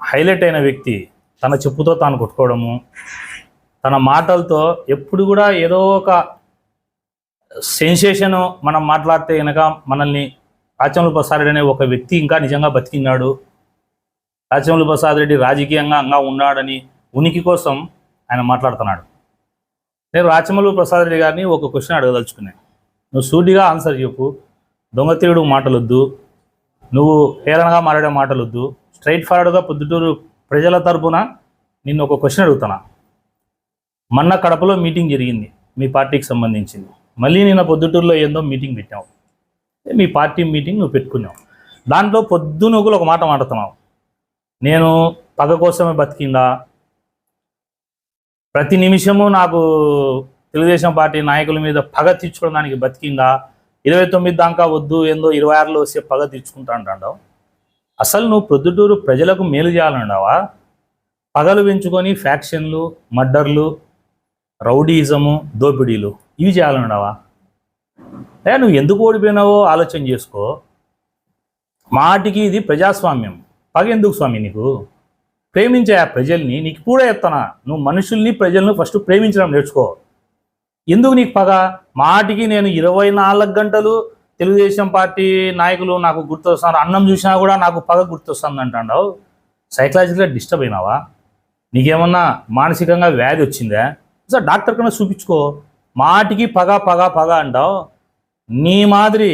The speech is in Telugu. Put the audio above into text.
హైలైట్ అయిన వ్యక్తి తన చెప్పుతో తాను కొట్టుకోవడము తన మాటలతో ఎప్పుడు కూడా ఏదో ఒక సెన్సేషన్ మనం మాట్లాడితే కనుక మనల్ని రాచమల్లి ప్రసాద్ రెడ్డి అనే ఒక వ్యక్తి ఇంకా నిజంగా బతికినాడు రాచమల్లి ప్రసాద్ రెడ్డి రాజకీయంగా అంగా ఉన్నాడని ఉనికి కోసం ఆయన మాట్లాడుతున్నాడు. నేను రాచమల్లి ప్రసాద్ రెడ్డి గారిని ఒక క్వశ్చన్ అడగదలుచుకున్నాను నువ్వు సూటిగా ఆన్సర్ చెప్పు. దొంగతీయుడు మాటలొద్దు. నువ్వు హేళనగా మాట్లాడే మాటలొద్దు. స్ట్రైట్ ఫార్వర్డ్గా పొద్దుటూరు ప్రజల తరపున నిన్ను ఒక క్వశ్చన్ అడుగుతున్నా. మొన్న కడపలో మీటింగ్ జరిగింది మీ పార్టీకి సంబంధించింది. మళ్ళీ నిన్న పొద్దుటూరులో ఏందో మీటింగ్ పెట్టావు. మీ పార్టీ మీటింగ్ నువ్వు పెట్టుకున్నావు. దాంట్లో పొద్దున ఒక మాట మాట్లాడుతున్నావు. నేను పగ కోసమే బతికిందా? ప్రతి నిమిషము నాకు తెలుగుదేశం పార్టీ నాయకుల మీద పగ తీర్చుకోవడానికి బతికిందా? ఇరవై తొమ్మిది దాకా వద్దు ఏందో ఇరవై ఆరులో వస్తే పగ తీర్చుకుంటా అంటావు అసలు నువ్వు ప్రొద్దుటూరు ప్రజలకు మేలు చేయాలన్నావా? పగలు పెంచుకొని ఫ్యాక్షన్లు మర్డర్లు రౌడీజము దోపిడీలు ఇవి చేయాలన్నావా? ఏ నువ్వు ఎందుకు ఓడిపోయినావో ఆలోచన చేసుకో. మాటికి ఇది ప్రజాస్వామ్యం. పగ ఎందుకు స్వామి నీకు? ప్రేమించే ఆ ప్రజల్ని నీకు కూడా ఎత్తనా? నువ్వు మనుషుల్ని ప్రజలను ఫస్ట్ ప్రేమించడం నేర్చుకో. ఎందుకు నీకు పగ? మాటికి నేను ఇరవై నాలుగు గంటలు తెలుగుదేశం పార్టీ నాయకులు నాకు గుర్తొస్తున్నారు. అన్నం చూసినా కూడా నాకు పగ గుర్తొస్తుంది అంటావు సైకలాజికల్గా డిస్టర్బ్ అయినావా? నీకేమన్నా మానసికంగా వ్యాధి వచ్చిందా? సార్ డాక్టర్ కన్నా చూపించుకో. మాటికి పగ పగ పగ అంటావు. నీ మాదిరి